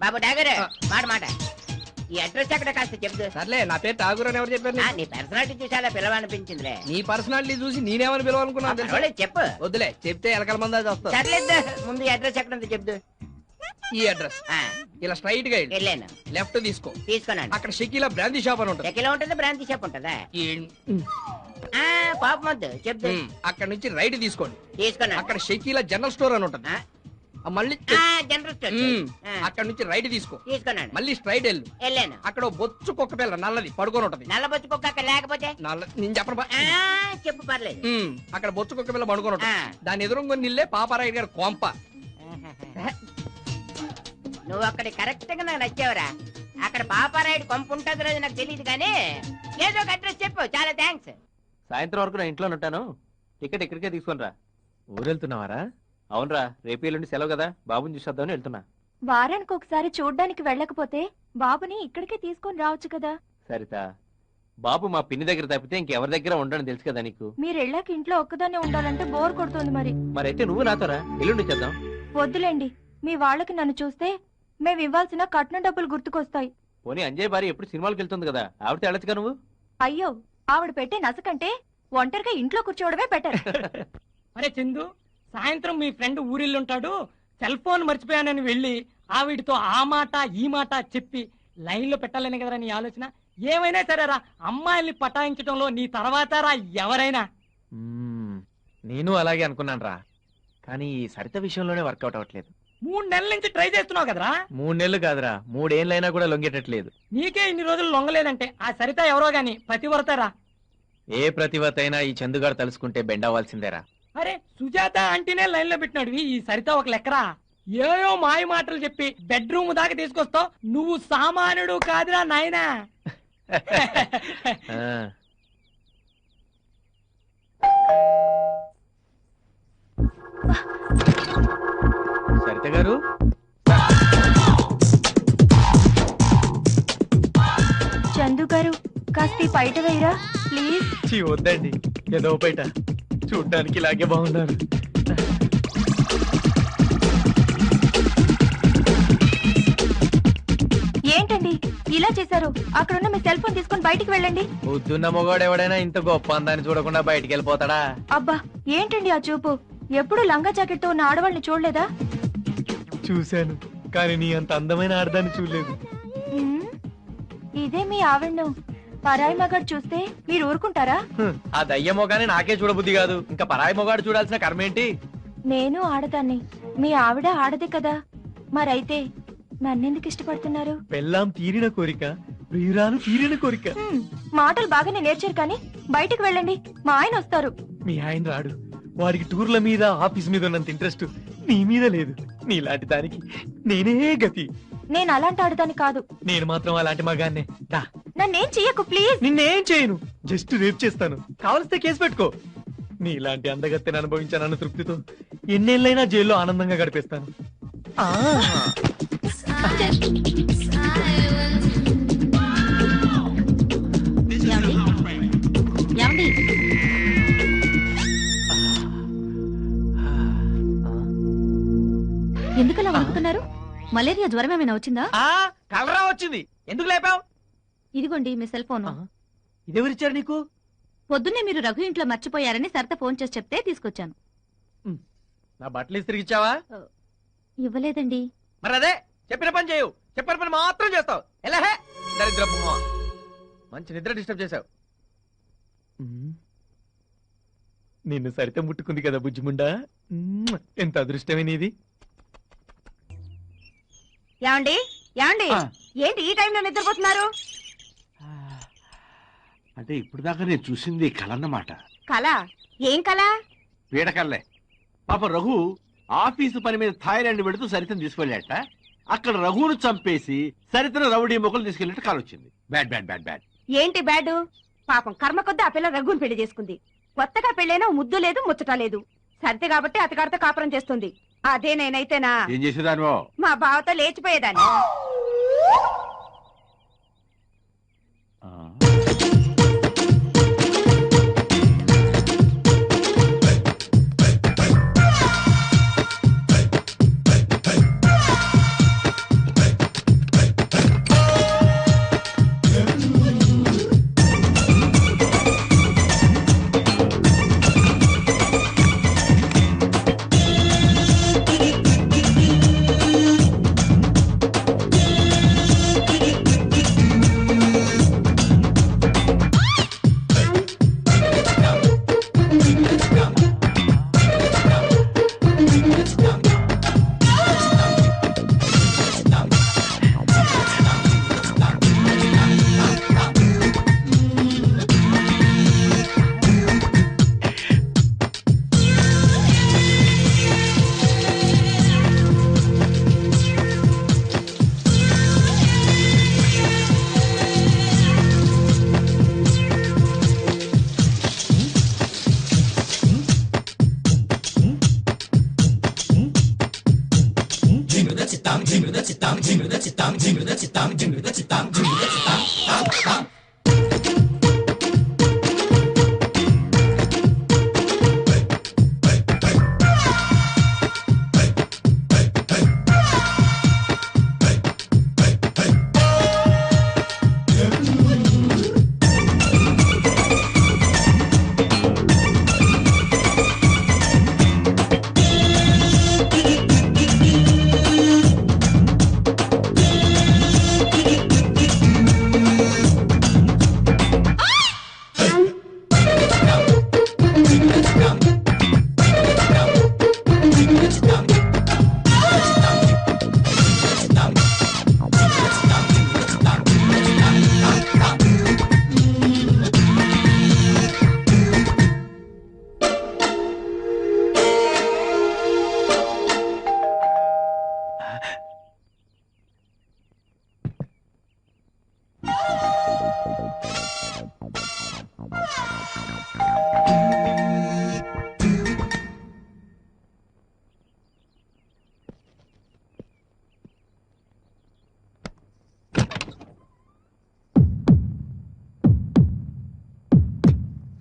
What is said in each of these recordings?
బాబు డాగర్ మాట మాట. ఈ అడ్రస్ ఎక్కడ కాస్త చెప్దు సర్లే నా పేరు ఠాగూర్ అని ఎవరు చెప్పారు నీకు? నీ పర్సనాలిటీ చూసి అలా పిలవనిపించిందిలే నీ పర్సనాలిటీ చూసి నేనేమని పిలవాలనుకున్నాను తెలుసా? పర్వాలేదు, చెప్పు. వద్దులే చెప్తే ఎలకల మంది వస్తా సర్లేదు ముందు ఈ అడ్రస్ ఎక్కడ ఉందో ఈ అడ్రస్. ఆ, ఇలా స్ట్రైట్గా వెళ్ళాను. లెఫ్ట్ తీసుకో. తీసుకున్నాను అక్కడ షకీలా బ్రాందీ షాప్ అని ఉంటుంది. ఎక్కడ ఉంటుంది బ్రాంతి షాప్ ఉంటుందా? ఈ- ఆ పాప వద్దు ఉమ్, అక్కడ నుంచి రైట్ తీసుకోండి. తీసుకున్నాను అక్కడ షకీలా జనరల్ స్టోర్ అని ఉంటుంది. ఆ. మళ్ళీ జనరల్ స్టోర్ అక్కడ నుంచి రైట్ తీసుకో. తీసుకున్నాను. మళ్ళీ స్ట్రైట్ వెళ్ళు. వెళ్ళాను. అక్కడ బొచ్చు కుక్క పిల్ల నల్లది పడుకొని ఉంటది. నల్ల బొచ్చు కుక్క అక్కడ లేకపోతే? నల్ల నేను చెప్పను చెప్పు పర్లేదు. అక్కడ బొచ్చు కుక్క పిల్ల పడుకొని ఉంటది. ఆ. దాని ఎదురుగా నిల్లే పాపారాయుడు గారు కొంప. నువ్వు అక్కడ కరెక్ట్గా నాకు నచ్చావురా. అక్కడ పాపారాయుడు కొంపు ఉంటుంది రోజు నాకు తెలియదు కానీ ఏదో ఒక అడ్రస్ చెప్పు. చాలా థ్యాంక్స్ సాయంత్రం వరకు నా ఇంట్లో ఉంటాను. టికెట్ ఇక్కడికే తీసుకునిరా ఊరెళ్తున్నావారా? అవునరా రేపు ఎల్లుండి సెలవు కదా బాబుని చూసేద్దామని వెళ్తున్నా. వారానికి ఒకసారి చూడ్డానికి వెళ్ళకపోతే బాబుని ఇక్కడికే తీసుకొని రావచ్చు కదా. సరిత బాబు మా పిన్ని దగ్గర తప్పితే ఇంకెవరి దగ్గర ఉండని తెలుసు కదా నీకు? మీరు వెళ్ళాక ఇంట్లో ఒక్కదాన్నే ఉండాలంటే బోర్ కొడుతుంది మరి. మరైతే నువ్వు నాతోరా ఎల్లుండి చేద్దాం వద్దులేండి మీ వాళ్ళకి నన్ను చూస్తే మేము ఇవ్వాల్సిన కట్నం డబ్బులు గుర్తుకొస్తాయి. పోనీ అంజయ్ భార్య ఎప్పుడు సినిమాలకు వెళ్తుంది కదా ఆవిడతో వెళ్ళొచ్చుగా నువ్వు? అయ్యో ఆవిడ పెట్టే నసకంటే ఒంటరిగా ఇంట్లో కూర్చోవడమే బెటర్ అరే చందు సాయంత్రం మీ ఫ్రెండ్ ఊరిల్లుంటాడు సెల్ ఫోన్ మర్చిపోయానని వెళ్ళి ఆవిడతో ఆ మాట ఈ మాట చెప్పి లైన్లో పెట్టాలని కదరా నీ ఆలోచన? ఏమైనా సరేరా అమ్మాయిల్ని పటాయించడంలో నీ తర్వాత రా ఎవరైనా. నేను అలాగే అనుకున్నాను రా. కానీ ఈ సరిత విషయంలోనే వర్కౌట్ అవ్వట్లేదు. మూడు నెలల నుంచి ట్రై చేస్తున్నావు కదరా? మూడు నెలలు కాదురా. మూడేళ్ళైనా కూడా లొంగేటట్లేదు. నీకే ఇన్ని రోజులు లొంగలేదంటే ఆ సరిత ఎవరో గాని పతివర్తరా ఏ ప్రతిభత అయినా ఈ చందుగాడు తలుసుకుంటే బెండ్ అవ్వాల్సిందేరా. అరే సుజాత అంటేనే లైన్లో పెట్టినాడు. ఈ సరిత ఒక లెక్కరా? ఏయో మాయ మాటలు చెప్పి బెడ్రూమ్ దాకా తీసుకొస్తావు. నువ్వు సామాన్యుడు కాదురా నాయనా. సరిత గారు? చందు గారు కాస్త బయట వేయరా? ప్లీజ్. వద్దండి. ఏదో బయట. చూడ్డానికి ఇలాగే బాగున్నారు. ఏంటండి? ఇలా చేశారు? అక్కడున్న మీ సెల్ ఫోన్ తీసుకొని బయటికి వెళ్ళండి. పొద్దున్న మొగాడు ఎవడైనా ఇంత గొప్ప అందాన్ని చూడకుండా బయటికి వెళ్ళిపోతాడా? అబ్బా ఏంటండి ఆ చూపు? ఎప్పుడు లంగా జాకెట్తో ఉన్న ఆడవాళ్ళని చూడలేదా? చూశాను కానీ నీ అంత అందమైన ఆడదాన్ని చూడలేదు. ఇదే మీ ఆవిడను. పరాయి మగాడు చూస్తే మీరు ఊరుకుంటారా? ఆ దయ్య మొగాని నాకే చూడబుద్ధి కాదు. ఇంకా పరాయి మొగాడు చూడాల్సిన కర్మేంటి నేను ఆడదాన్ని. మీ ఆవిడ ఆడదే కదా. మరైతే నన్నెందుకు ఇష్టపడుతున్నారు? పెళ్ళాం తీరిన కోరిక ప్రియురాలు తీరిన కోరిక. మాటలు బాగానే నేర్చారు కానీ బయటకు వెళ్ళండి. మా ఆయన వస్తారు. మీ ఆయన రాడు. వాడికి టూర్ల మీద ఆఫీస్ మీద ఉన్నంత ఇంట్రెస్ట్ నీ మీద లేదు. నీలాంటి దానికి నేనే గతి. నేను అలాంటి ఆడదాన్ని కాదు. నేను మాత్రం అలాంటి మగాన్నే. దా నన్నేం చెయ్యకు ప్లీజ్ నిన్నేం చేయను. జస్ట్ రేప్ చేస్తాను. కావలిస్తే కేసు పెట్టుకో. నీలాంటి అందగత్తెని అనుభవించానన్న తృప్తితో ఎన్నేళ్ళైనా జైల్లో ఆనందంగా గడిపేస్తాను. ఎందుకలా వణుకుతున్నారు? మలేరియా జ్వరం ఏమైనా వచ్చిందా? ఆ, కలరా వచ్చింది. ఎందుకు లేపావు? ఇదిగోండి మీ సెల్ ఫోన్. ఇదెవరిచ్చారు నీకు? పొద్దున్నే మీరు రఘు ఇంట్లో మర్చిపోయారని సరిత ఫోన్ చేసి చెప్తే తీసుకొచ్చాను. నా బట్టలు ఇస్త్రిగిచ్చావా ఇవ్వలేదండి. మరి అదే చెప్పిన పని చేయవు చెప్పిన పని మాత్రం చేస్తావు. ఎలా హే? దరిద్రపు మొహం. మంచి నిద్ర డిస్టర్బ్ చేసావు నిన్ను సరిత ముట్టుకుంది కదా బుజ్జిముండా. ఎంత అదృష్టమే నీది. ఏమండి? ఏమండి. ఏంటి ఈ టైంలో నిద్రపోతున్నారు? అంటే ఇప్పుడు దాకా నేను చూసింది కలన్నమాట కళ ఏం కళ? పీడకల్లే పాప రఘు ఆఫీసు పని మీద థాయిలాండ్ వెళుతూ సరితను తీసుకెళ్ళాట అక్కడ రఘును చంపేసి సరితను రౌడీ మొక్కలు తీసుకెళ్ళినట్టు కాల్ వచ్చింది బ్యాడ్ బ్యాడ్ బ్యాడ్ బ్యాడ్. ఏంటి బ్యాడ్? పాపం కర్మ కొద్ది ఆ పిల్ల రఘుని పెళ్ళి చేసుకుంది. కొత్తగా పెళ్ళైనా ముద్దు లేదు ముచ్చట లేదు. సరితే కాబట్టి అతగారితో కాపురం చేస్తుంది. అదే నేనైతేనా? ఏం చేసేదానివో? మా బావతో లేచిపోయేదాన్ని.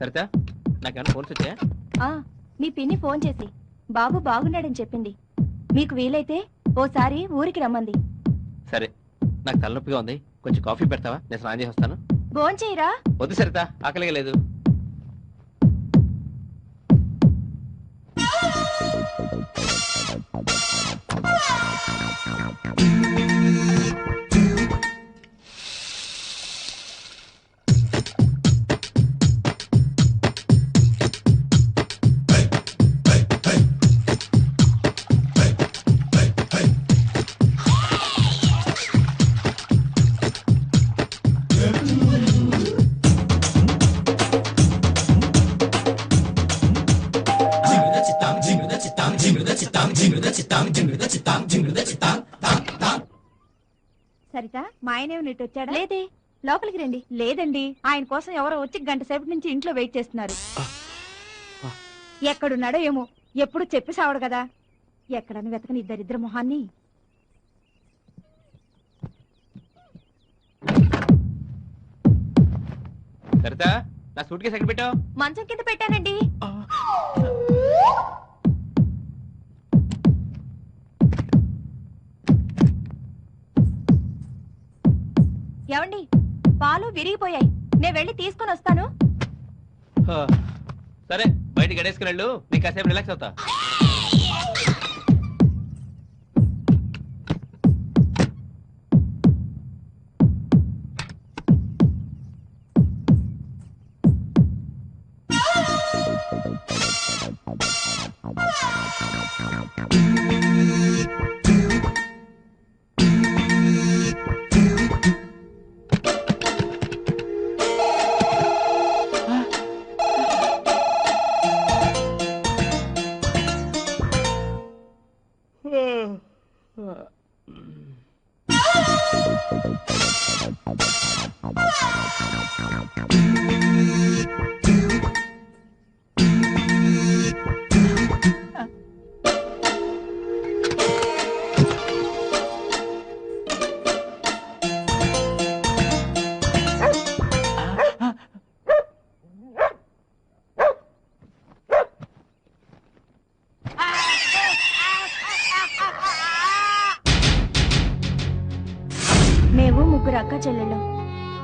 సరితా నాకేమైనా ఫోన్స్ వచ్చాయా? ఆ మీ పిన్ని ఫోన్ చేసి బాబు బాగున్నాడని చెప్పింది. మీకు వీలైతే ఓసారి ఊరికి రమ్మంది. సరే నాకు తలనొప్పిగా ఉంది. కొంచెం కాఫీ పెడతావా? నేను స్నానం చేసి వస్తాను. భోంచేయరా వద్దు సరితా ఆకలిగా లేదు. సరిత మా ఆయన ఏమి ఇటు వచ్చాడా? లేదే. లోపలికి రండి. లేదండి. ఆయన కోసం ఎవరో వచ్చి గంట సేపటి నుంచి ఇంట్లో వెయిట్ చేస్తున్నారు. ఎక్కడున్నాడో ఏమో ఎప్పుడు చెప్పి సావడు కదా. ఎక్కడని వెతకని ఇద్దరిద్దరు మొహాన్ని. సరితా నా సూట్ కేసు ఎక్కడ పెట్టావు? మంచం కింద పెట్టానండి. ఏమండి పాలు విరిగిపోయాయి. నేను వెళ్ళి తీసుకొని వస్తాను. సరే బయటికి గడేసుకుని వెళ్ళు. నీకు కాసేపు రిలాక్స్ అవుతా. మేము ముగ్గురు అక్క చెల్లెళ్ళం.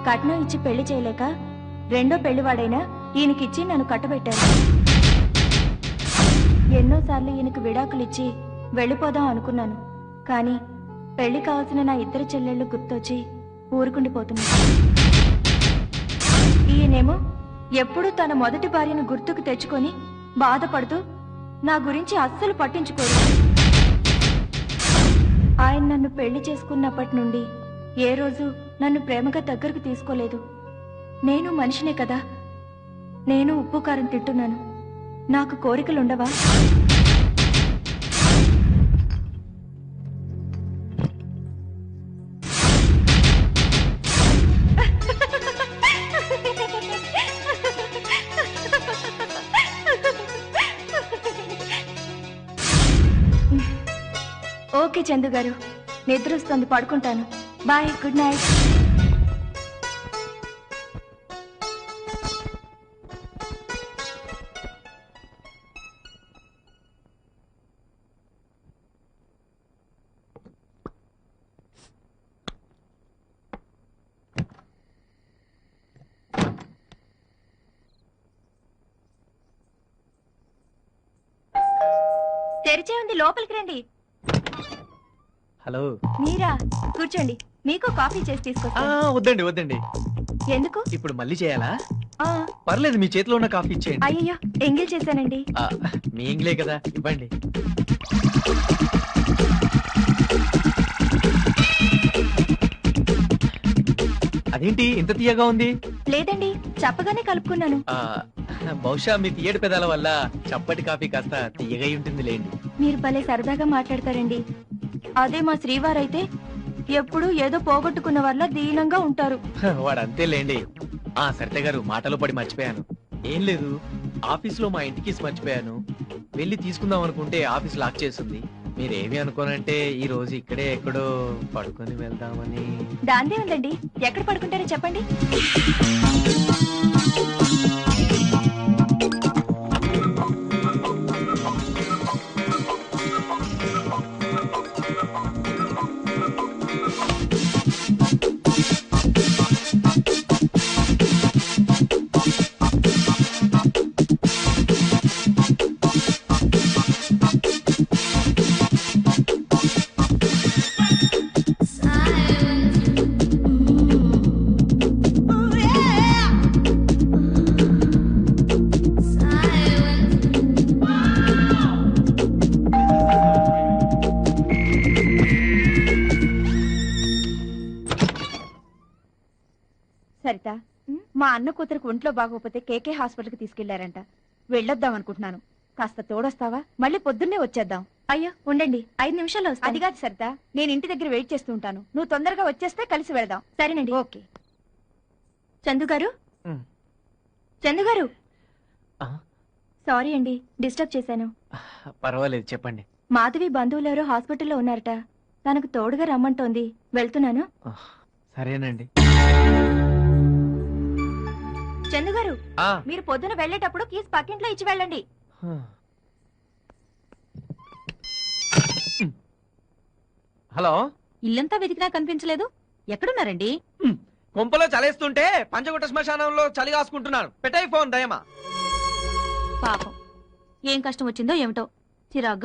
కట్నం ఇచ్చి పెళ్ళి చేయలేక రెండో పెళ్ళివాడైనా ఈయనకిచ్చి నన్ను కట్టబెట్టారు. ఎన్నోసార్లు ఈయనకు విడాకులిచ్చి వెళ్ళిపోదాం అనుకున్నాను. కానీ పెళ్ళి కావాల్సిన నా ఇద్దరు చెల్లెళ్ళు గుర్తొచ్చి ఊరుకుండిపోతున్నాను ఈయనేమో ఎప్పుడూ తన మొదటి భార్యను గుర్తుకు తెచ్చుకొని బాధపడుతూ నా గురించి అస్సలు పట్టించుకోరు. ఆయన నన్ను పెళ్ళి చేసుకున్నప్పటి నుండి ఏ రోజు నన్ను ప్రేమగా దగ్గరకు తీసుకోలేదు. నేను మనిషినే కదా. నేను ఉప్పు కారం తింటున్నాను. నాకు కోరికలుండవా? ఓకే చందు గారు నిద్ర వస్తుంది పడుకుంటాను. బాయ్ గుడ్ నైట్ తెరిచే ఉంది లోపలికి రండి. హలో. మీరా? కూర్చోండి. మీకు కాఫీ చేసి ఆ, తీసుకొస్తాను వద్దండి వద్దండి. ఎందుకు? ఇప్పుడు మళ్ళీ చేయాలా? ఆ, పర్లేదు మీ చేతిలో ఉన్న కాఫీ ఇచ్చేయండి. అయ్యయ్యో ఎంగిల్ చేశానండి. మీ ఇంగ్లే కదా ఇవ్వండి. అదేంటి ఇంత తీయగా ఉంది? లేదండి చెప్పగానే కలుపుకున్నాను. ఆ బహుశా మీ తీయటి పెదాల వల్ల చప్పటి కాఫీ కాస్త తీయగా ఉంటుంది లేండి మీరు భలే సరదాగా మాట్లాడతారండి. అదే మా శ్రీవారైతే ఎప్పుడూ ఏదో పోగొట్టుకున్న వల్ల దీనంగా ఉంటారు. వాడు అంతే లేండి ఆ సరిత గారు మాటలో పడి మర్చిపోయాను. ఏం లేదు ఆఫీస్లో మా ఇంటికి మర్చిపోయాను. వెళ్ళి తీసుకుందాం అనుకుంటే ఆఫీస్ లాక్ చేస్తుంది. మీరేమి అనుకోనంటే ఈ రోజు ఇక్కడే ఎక్కడో పడుకొని వెళ్దామని. దాందే ఉందండి. ఎక్కడ పడుకుంటారో చెప్పండి. మా అన్న కూతురికి ఒంట్లో బాగోకపోతే కేకే హాస్పిటల్కి తీసుకెళ్ళారంట. వెళ్ళొద్దాం అనుకుంటున్నాను. కాస్త తోడొస్తావా? మళ్ళీ పొద్దున్నే వచ్చేద్దాం. అయ్యో ఉండండి. ఐదు నిమిషాల్లో అది కాదు సరిత నేను ఇంటి దగ్గర వెయిట్ చేస్తూ ఉంటాను. నువ్వు తొందరగా వచ్చేస్తే కలిసి వెళదాం. సరేనండి. ఓకే. చందు గారు? ఉమ్. చందు గారు? ఆ? సారీ అండి డిస్టర్బ్ చేశాను. పర్వాలేదు చెప్పండి. మాధవి బంధువులు ఎవరో హాస్పిటల్లో ఉన్నారట. తనకు తోడుగా రమ్మంటోంది. వెళ్తున్నాను. సరేనండి. చందు గారు ఆ. మీరు పొద్దున వెళ్ళేటప్పుడు కీస్ పక్కింట్లో ఇచ్చి వెళ్ళండి. హలో. ఇల్లంతా వెతికినా కనిపించలేదు. ఎక్కడున్నారండి? కొంపలో చలేస్తుంటే పంచగుట్ట శ్మశానంలో చలి కాసుకుంటున్నాను. పెట్టాయి ఫోన్ దయమా. పాపం. ఏం కష్టం వచ్చిందో ఏమిటో. చిరాగ్గా